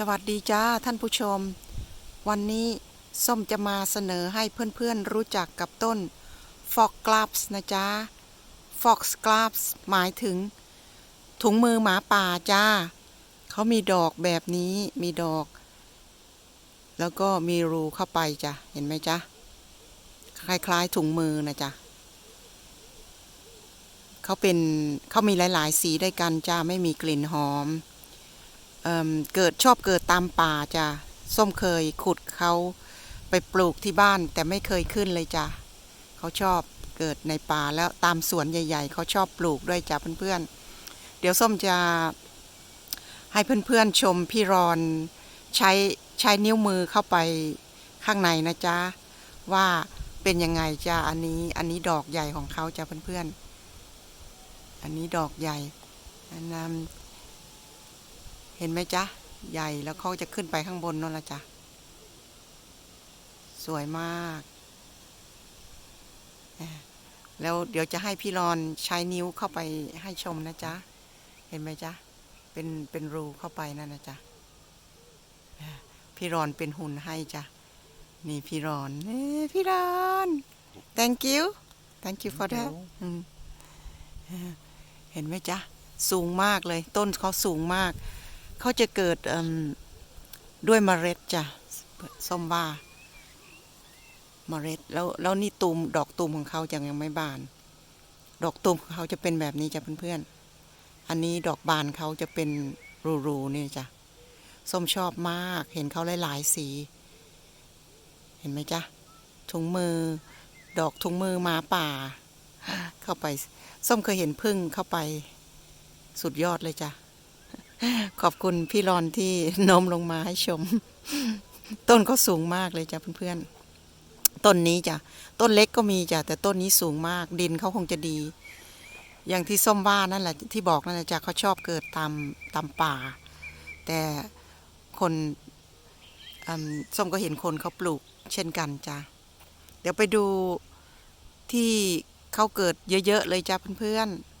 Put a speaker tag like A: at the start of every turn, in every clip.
A: สวัสดีจ้าท่านผู้ชม วันนี้ส้มจะมาเสนอให้เพื่อนๆรู้จักกับต้น Fox Gloves นะจ๊ะ Fox Gloves หมายถึง ถุงมือหมาป่าจ้า เขามีดอกแบบนี้มีดอก แล้วก็มีรูเข้าไปจ้ะ เห็นไหมจ๊ะคล้ายๆถุงมือนะจ๊ะเขาเป็นเขามีหลายๆ สีด้วยกันจ้าไม่มีกลิ่นหอม เเกิดชอบเกิดตามป่าจ้ะส้มเคยขุดเขาไปปลูกที่บ้านแต่ไม่เคยขึ้นเลยจ้ะเขาชอบเกิดในป่าแล้วตามสวนใหญ่ ๆ เขาชอบปลูกด้วยจ้ะเพื่อนๆ เดี๋ยวส้มจะให้เพื่อนๆชมพี่รอนใช้ใช้นิ้วมือเข้าไปข้างในนะจ๊ะว่าเป็นยังไงจ้ะอันนี้อันนี้ดอกใหญ่ของเขาจ้ะเพื่อนๆ อันนี้ดอกใหญ่อันนั้น เห็นไหมจ๊ะ ใหญ่แล้วเขาจะขึ้นไปข้างบนนั่นละจ๊ะสวยมากเอ่อแล้วเดี๋ยวจะให้พี่รอนใช้นิ้วเข้าไปให้ชมนะจ๊ะ เห็นไหมจ๊ะ เป็นเป็นรูเข้าไปนั่นนะจ๊ะเอ่อพี่รอนเป็นหุ่นให้จ้ะ นี่พี่รอนเอ้พี่รอน thank you thank you for that อืมเอ่อเห็นไหมจ๊ะ สูงมากเลย ต้นเขาสูงมาก เขาจะเกิดด้วยเมล็ดจ้ะส้มว่าเมล็ดแล้วแล้วนี่ตูมดอกตูมของเขายังยังไม่บาน ดอกตูมของเขาจะเป็นแบบนี้จ้ะเพื่อนๆ อันนี้ดอกบานเขาจะเป็นรูๆนี่จ้ะส้มชอบมากเห็นเขาหลายๆสี เห็นไหมจ๊ะถุงมือ ดอกถุงมือหมาป่า เข้าไป ส้มเคยเห็นพึ่งเข้าไป สุดยอดเลยจ้ะ ขอบคุณพี่รอนที่โน้มลงมาให้ชม ต้นเขาสูงมากเลยจ้ะเพื่อนๆ ต้นนี้จ้ะ ต้นเล็กก็มีจ้ะ แต่ต้นนี้สูงมาก ดินเขาคงจะดี อย่างที่ส้มว่านั่นแหละที่บอกนั่นแหละจ้ะเขาชอบเกิดตามตามป่า แต่คนส้มก็เห็นคนเขาปลูกเช่นกันจ้ะ เดี๋ยวไปดูที่เขาเกิดเยอะๆเลยจ้ะเพื่อนๆ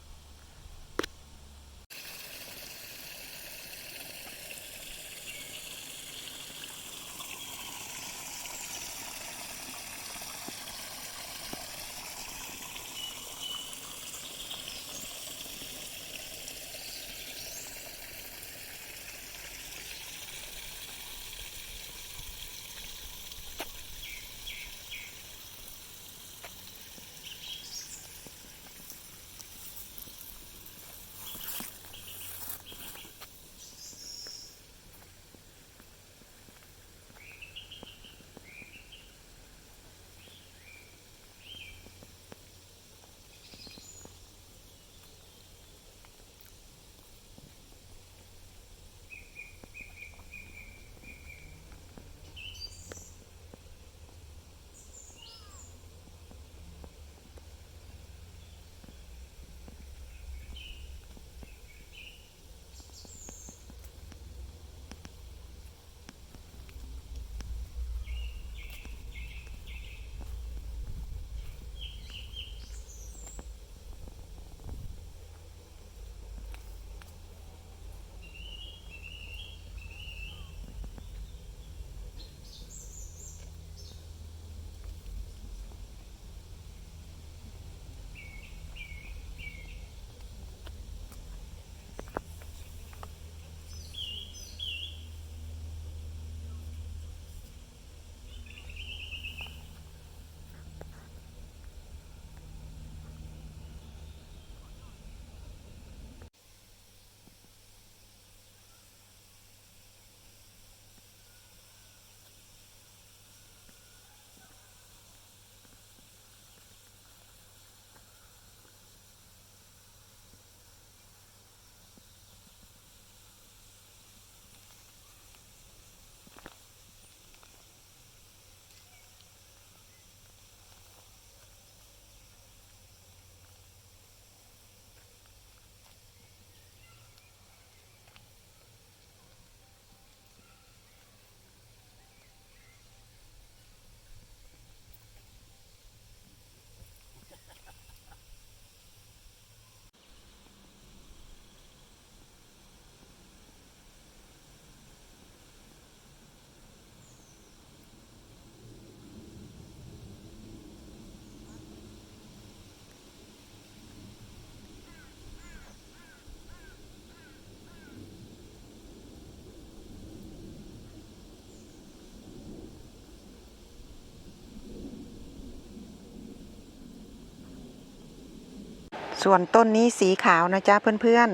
A: ส่วนต้นนี้สีขาวนะจ๊ะเพื่อน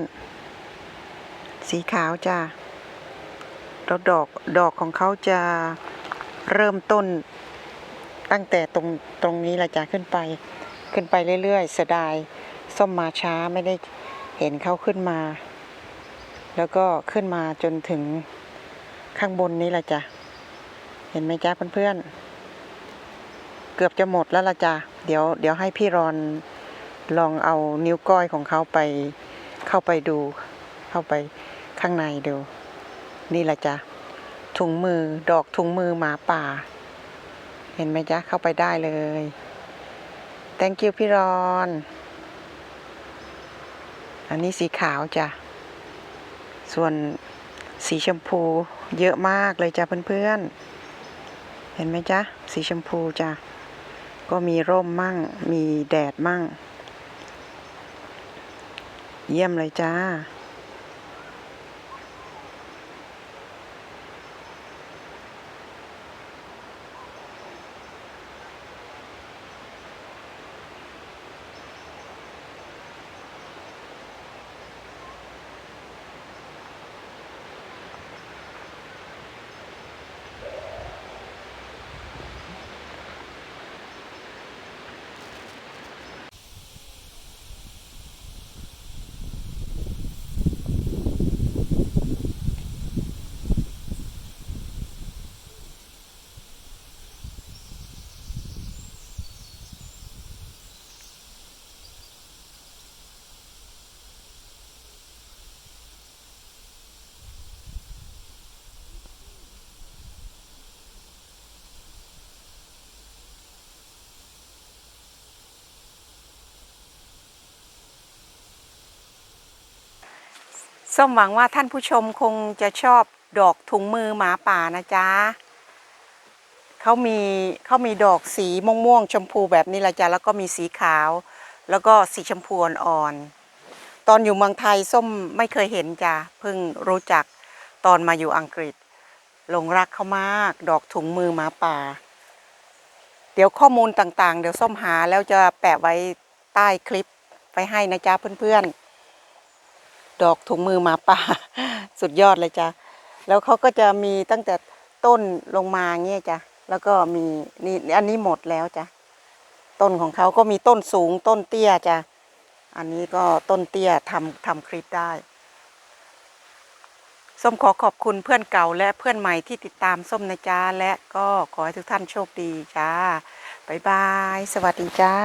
A: ๆ สีขาวจ้ะแล้วดอกดอกของเขาจะเริ่มต้นตั้งแต่ตรงตรงนี้ละจ้ะขึ้นไป ขึ้นไปเรื่อยๆ เสียดายส้มมาช้าไม่ได้เห็นเขาขึ้นมา แล้วก็ขึ้นมาจนถึงข้างบนนี้ละจ้ะเห็นไหมจ๊ะเพื่อนๆเกือบจะหมดแล้วละจ้ะเดี๋ยวเดี๋ยวให้พี่รอน ลองเอานิ้วก้อยของเขาไปเข้าไปดู เข้าไปข้างในดู นี่แหละจ้ะถุงมือดอกถุงมือหมาป่า เห็นไหมจ๊ะเข้าไปได้เลย thank you พี่รอน อันนี้สีขาวจ้ะ ส่วนสีชมพูเยอะมากเลยจ้ะเพื่อนๆ เห็นไหมจ๊ะ สีชมพูจ้ะ ก็มีร่มมั่ง มีแดดมั่ง เยี่ยมเลยจ้า ส้มหวังว่าท่านผู้ชมคงจะชอบดอกถุงมือหมาป่านะจ๊ะเขามีเขามีดอกสีม่วงม่วงชมพูแบบนี้ละจ้ะแล้วก็มีสีขาว แล้วก็สีชมพูอ่อนๆตอนอยู่เมืองไทยส้มไม่เคยเห็นจ้ะเพิ่งรู้จักตอนมาอยู่อังกฤษหลงรักเขามาก ดอกถุงมือหมาป่า เดี๋ยวข้อมูลต่างๆ เดี๋ยวส้มหาแล้วจะแปะไว้ใต้คลิปไปให้นะจ๊ะเพื่อนๆ ดอกถุงมือหมาป่า สุดยอดเลยจ้ะแล้วเขาก็จะมีตั้งแต่ต้นลงมาเงี้ยจ้ะแล้วก็มีนี่อันนี้หมดแล้วจ้ะต้นของเขาก็มีต้นสูงต้นเตี้ยจ้ะอันนี้ก็ต้นเตี้ยทำทำคลิปได้ส้มขอขอบคุณเพื่อนเก่าและเพื่อนใหม่ที่ติดตามส้มนะจ้าและก็ขอให้ทุกท่านโชคดีจ้า บ๊ายบาย สวัสดีจ้า